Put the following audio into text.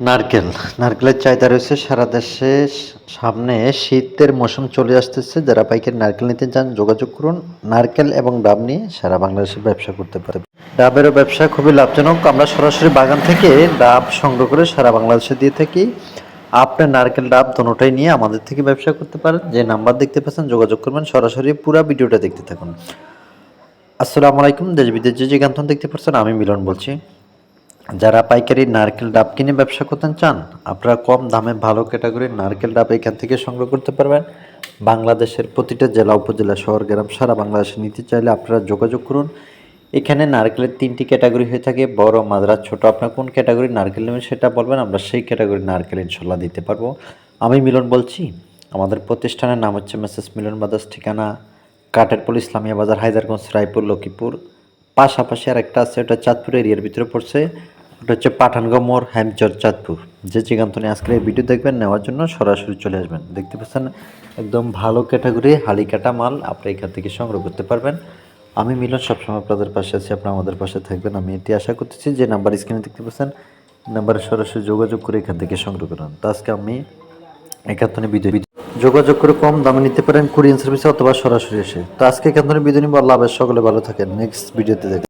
নারকেল। নারকেলের চাহিদা রয়েছে সারা দেশে সামনে শীতের মৌসুম চলে আসতেছে। যারা পাইকারি নারকেল নিতে চান, যোগাযোগ করুন। নারকেল এবং ডাব নিয়ে সারা বাংলাদেশে ব্যবসা করতে পারে। ডাবেরও ব্যবসা খুবই লাভজনক। আমরা সরাসরি বাগান থেকে ডাব সংগ্রহ করে সারা বাংলাদেশে দিয়ে থাকি। আপনার নারকেল, ডাব দোনোটাই নিয়ে আমাদের থেকে ব্যবসা করতে পারেন। যে নাম্বার দেখতে পাচ্ছেন, যোগাযোগ করবেন। সরাসরি পুরো ভিডিওটা দেখতে থাকুন। আসসালামু আলাইকুম। দেশ বিদেশ যে থেকে দেখতে পাচ্ছেন, আমি মিলন বলছি। যারা পাইকারি নারকেল ডাব কিনে ব্যবসা করতে চান, আপনারা কম দামে ভালো ক্যাটাগরির নারকেল ডাব এখান থেকে সংগ্রহ করতে পারবেন। বাংলাদেশের প্রতিটা জেলা, উপজেলা, শহর, গ্রাম, সারা বাংলাদেশে নিতে চাইলে আপনারা যোগাযোগ করুন। এখানে নারকেলের তিনটি ক্যাটাগরি হয়ে থাকে, বড়, মাদ্রাজ, ছোট, আপনার কোন ক্যাটাগরি নারকেল নেবেন সেটা বলবেন, আমরা সেই ক্যাটাগরি নারকেল ইনশাল্লাহ দিতে পারব। আমি মিলন বলছি, আমাদের প্রতিষ্ঠানের নাম হচ্ছে মেসেস মিলন বাদাস ঠিকানা কাটেরপুল ইসলামিয়া বাজার, হায়দারগঞ্জ, রায়পুর, লক্ষ্মীপুর। পাশাপাশি আর একটা আছে, ওটা চাঁদপুর এরিয়ার ভিতরে পড়ছে। ওটা হচ্ছে পাঠানগাঁও মোড় হ্যামচর চাঁদপুর। যে যেখান থেকে আজকের এই ভিডিও দেখবেন, নেওয়ার জন্য সরাসরি চলে আসবেন। দেখতে পাচ্ছেন, একদম ভালো ক্যাটাগরি, হালি কাটা মাল, আপনি এখান থেকে সংগ্রহ করতে পারবেন। আমি মিলন সবসময় আপনাদের পাশে আছি আপনারা আমাদের পাশে থাকবেন। আমি এটি আশা করতেছি যে নাম্বার স্ক্রিনে দেখতে পাচ্ছেন, নাম্বারে সরাসরি যোগাযোগ করে এখান থেকে সংগ্রহ করুন। তো আজকে আমি একাত্তনে বিদ্যুৎ যোগাযোগ করে কম দামে নিতে পারেন কুরিয়ান সার্ভিসে অথবা সরাসরি এসে। তো আজকে একাত্তনে বিদ্যুৎ নিব আল্লাহ সকলে ভালো থাকেন। নেক্সট ভিডিওতে দেখ